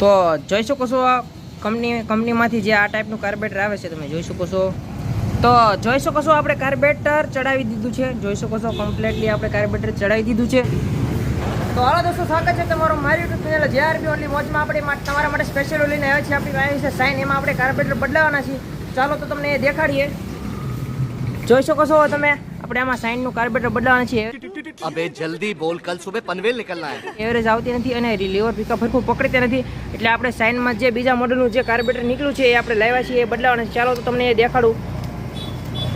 તો જોઈ શકો છો કંપની કંપનીમાંથી જે આ ટાઈપનું કાર્બેટર આવે છે, તમે જોઈ શકો છો. તો જોઈ શકો છો આપણે કાર્બેટર ચડાવી દીધું છે. જોઈ શકો છો કમ્પ્લેટલી આપણે કાર્બેટર ચડાવી દીધું છે. તો હાલો દોસ્તો, સ્વાગત છે તમારું મારી યુટ્યુબ ચેનલ જે આરબી ઓનલી મોજમાં આપણે તમારા માટે સ્પેશિયલ લઈને આવ્યા છીએ. આપણી પાસે છે સાઇન એમાં આપણે કાર્બેટર બદલાવાના છીએ. ચાલો તો તમને એ દેખાડીએ. જોઈ શકો છો તમે, આપણે આમાં સાઇનનું કાર્બેટર બદલાવાના છીએ. અબે જલ્દી બોલ કલ સુબે પનવેલ નીકળના હે. એવરેજ આવતી નથી અને રિલીવર પિકઅપ હરખું પકડતી નથી. એટલે આપણે સાઇનમાં જે બીજા મોડલનું જે કાર્બેટર નીકળ્યું છે એ આપણે લાવ્યા છીએ એ બદલાવાનું ચાલો તો તમને એ દેખાડું.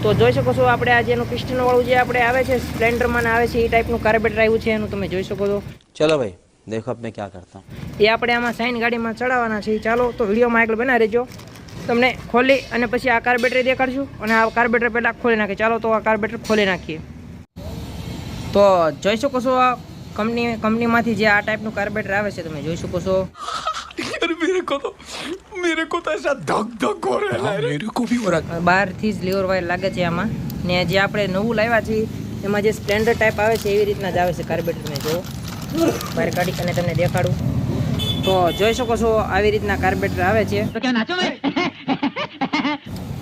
તો જોઈ શકો છો આપણે આ જેનું પિસ્ટનવાળું જે આપણે આવે છે સ્પ્લેન્ડરમાં આવે છે એ ટાઈપનું કાર્બેટર આવ્યું છે એનું તમે જોઈ શકો છો. ચલો ભાઈ દેખો મેં ક્યાં કરતા. એ આપણે આમાં સાઇન ગાડીમાં ચડાવવાના છીએ ચાલો તો વિડીયોમાં આગળ બના રહેજો. તમને ખોલી અને પછી આ કાર્બેટર દેખાડશું અને આ કાર્બેટર પહેલાં ખોલી નાખીએ ચાલો તો આ કાર્બેટર ખોલી નાખીએ. તો જોઈ શકો છો આ કંપની કંપનીમાંથી જે આ ટાઈપનું કાર્બેટર આવે છે તમે જોઈ શકો છો यार मेरे को तो मेरे को तो ऐसा धक धक हो रहा है मेरे को भी हो रहा બહારથી જ લીવર વાયર લાગે છે આમાં ને જે આપણે નવું લાવ્યા છીએ એમાં જે સ્પ્લેન્ડર ટાઈપ આવે છે એવી રીતના જ આવે છે કાર્બેટર મેં જો બહાર કાઢી અને તમને દેખાડું તો જોઈ શકો છો આવી રીતના કાર્બેટર આવે છે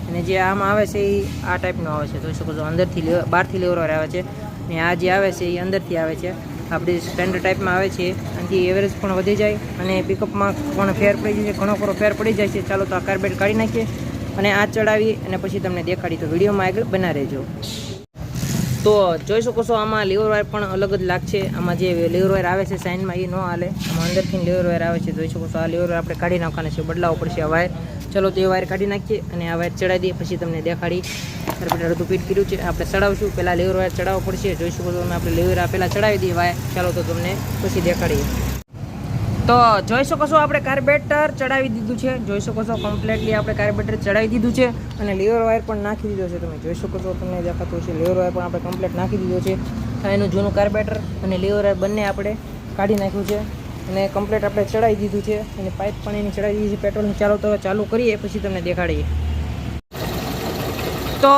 અને જે આમાં આવે છે એ આ ટાઈપનું આવે છે જોઈ શકો છો અંદરથી લીવર બહારથી લીવર વાયર આવે છે ને આ જે આવે છે, એ અંદરથી આવે છે. આપણી સ્ટેન્ડર્ડ ટાઈપમાં આવે છે આનાથી એવરેજ પણ વધી જાય અને પિકઅપમાં પણ ફેર પડી જાય છે, ઘણો ખરો ફેર પડી જાય છે. ચાલો તો આ કાર્બેટ કાઢી નાખીએ અને આ ચડાવી અને પછી તમને દેખાડી તો વિડીયોમાં આગળ બના રહેજો. તો જોઈ શકો છો, આમાં લીવર વાયર પણ અલગ જ લાગશે. આમાં જે લીવર વાયર આવે છે સાઇનમાં એ ન હાલે. આમાં અંદરથી લીવર વાયર આવે છે, જોઈ શકો છો. આ લીવર આપણે કાઢી નાખવાના છે, બદલાવો પડશે આ વાયર. ચલો, તો એ વાયર કાઢી નાખીએ અને આ વાયર ચડાવી દઈએ, પછી તમને દેખાડી. કાર્બેટર અડધું પીટ કર્યું છે. આપણે ચડાવશું પહેલાં લીવર વાયર ચડાવવો પડશે. જોઈ શકો છો આપણે લીવર પહેલાં ચડાવી દઈએ વાયર. ચાલો, તો તમને પછી દેખાડીએ. તો જોઈ શકો છો આપણે કાર્બેટર ચડાવી દીધું છે. જોઈ શકો છો કમ્પ્લેટલી આપણે કાર્બેટર ચડાવી દીધું છે અને લીવર વાયર પણ નાખી દીધો છે તમે જોઈ શકો છો તમને દેખાતું છે. લેવર વાયર પણ આપણે કમ્પ્લેટ નાખી દીધો છે. એનું જૂનું કાર્બેટર અને લીવર વાયર બંને આપણે કાઢી નાખ્યું છે અને કમ્પ્લેટ આપણે ચડાવી દીધું છે અને પાઇપ પણ એની ચડાવી દીધી છે. પેટ્રોલની ચાલો તો ચાલુ કરીએ, પછી તમને દેખાડીએ. તો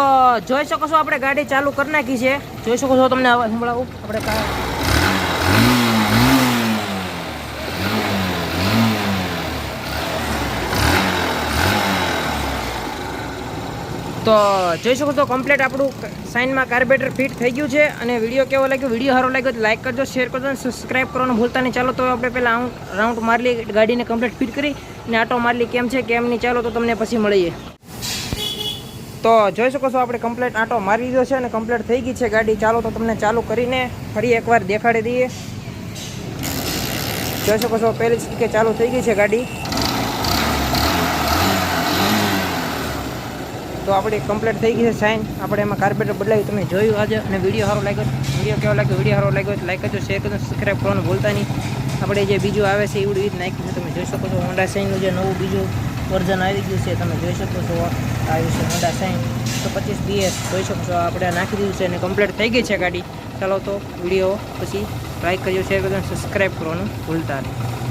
જોઈ શકો છો આપણે ગાડી ચાલુ કરી નાખી છે. જોઈ શકો છો તમને આવા સંભળાવું. આપણે તો જોઈ શકો છો કમ્પ્લીટ આપણું સાઇનમાં કાર્બેટર ફિટ થઈ ગયું છે અને વીડિયો કેવો લાગ્યો? વીડિયો સારો લાગ્યો તો લાઈક કરજો શેર કરજો અને સબસ્ક્રાઈબ કરવાનું ભૂલતા નહીં. ચાલો, તો આપણે પહેલાં રાઉન્ડ મારી લઈએ, ગાડીને કમ્પ્લીટ ફિટ કરી અને આટો મારી કેમ છે, કેમ નહીં? ચાલો, તો તમને પછી મળીએ. તો જોઈ શકો છો, આપણે કમ્પ્લીટ આટો મારી દીધો છે અને કમ્પ્લીટ થઈ ગઈ છે ગાડી. ચાલો, તો તમને ચાલુ કરીને ફરી એકવાર દેખાડી દઈએ. જોઈ શકો છો, પહેલી કે ચાલુ થઈ ગઈ છે ગાડી. તો આપણે કમ્પ્લીટ થઈ ગઈ છે સાઇન આપણે એમાં કાર્પેટર બદલાવી તમે જોયું આજે. અને વીડિયો સારો લાગ્યો. વીડિયો કેવો લાગ્યો? વીડિયો સારો લાગ્યો તો લાઈક કરજો શેર કરજો સબસ્ક્રાઈબ કરવાનું ભૂલતા નહીં. આપણે જે બીજું આવે છે એવું રીત નાખ્યું છે તમે જોઈ શકો છો. હોન્ડા સાઇનનું જે નવું બીજું વર્ઝન આવી ગયું છે, તમે જોઈ શકો છો. આવ્યું છે હોન્ડા સાઇન તો પચીસ બીએસ જોઈ શકો છો. આપણે નાખી દીધું છે અને કમ્પ્લીટ થઈ ગઈ છે ગાડી. ચાલો તો વીડિયો પછી લાઈક કરજો શેર કરજો અને સબસ્ક્રાઈબ કરવાનું ભૂલતા નહીં.